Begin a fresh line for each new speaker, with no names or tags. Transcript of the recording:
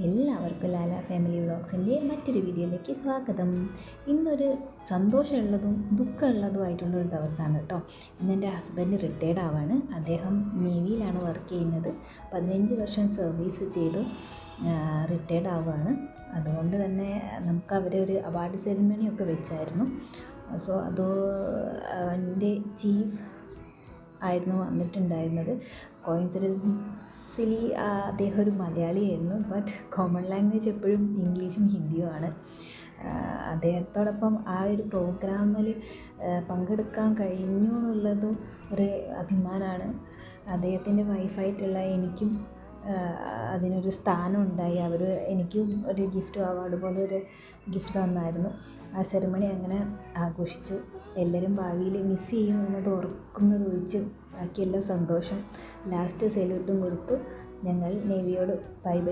എല്ലാവർക്കും ലാല ഫാമിലി വ്ളോഗ്സിന്റെ മറ്റൊരു വീഡിയോയിലേക്ക് സ്വാഗതം. ഇന്നൊരു സന്തോഷമുള്ളതും ദുഃഖമുള്ളതുമായിട്ടുള്ള ഒരു ദിവസമാണ് കേട്ടോ. ഇന്ന് എന്റെ ഹസ്ബൻഡ് റിട്ടയർഡ് ആവാണ്. അദ്ദേഹം നേവിയിലാണ് വർക്ക് ചെയ്യുന്നത്. പതിനഞ്ച് വർഷം സർവീസ് ചെയ്ത് റിട്ടയർഡ് ആവുകയാണ് അതുകൊണ്ട് തന്നെ നമുക്ക് അവരെ ഒരു അവാർഡ് സെറിമണിയൊക്കെ വെച്ചായിരുന്നു. സോ അത് എന്റെ ചീഫ് ആയിരുന്നു വന്നിട്ടുണ്ടായിരുന്നത്. കോയിൻസിഡൻസിലി അദ്ദേഹം ഒരു മലയാളിയായിരുന്നു. ബട്ട് കോമൺ ലാംഗ്വേജ് എപ്പോഴും ഇംഗ്ലീഷും ഹിന്ദിയുമാണ് അദ്ദേഹത്തോടൊപ്പം ആ ഒരു പ്രോഗ്രാമിൽ പങ്കെടുക്കാൻ കഴിഞ്ഞു എന്നുള്ളത് ഒരു അഭിമാനമാണ് അദ്ദേഹത്തിന്റെ വൈഫായിട്ടുള്ള എനിക്കും അതിനൊരു സ്ഥാനം ഉണ്ടായി അവർ എനിക്കും ഒരു ഗിഫ്റ്റ് അവാർഡ് പോലെ ഒരു ഗിഫ്റ്റ് തന്നായിരുന്നു. ആ സെറിമണി അങ്ങനെ ആഘോഷിച്ചു. എല്ലാവരും ഭാവിയിൽ മിസ് ചെയ്യുമെന്നത് ഓർക്കുന്നത് ഒഴിച്ച് ബാക്കിയെല്ലാം സന്തോഷം. ലാസ്റ്റ് സല്യൂട്ടും കൊടുത്തു ഞങ്ങൾ നേവിയോട് ബൈ ബൈ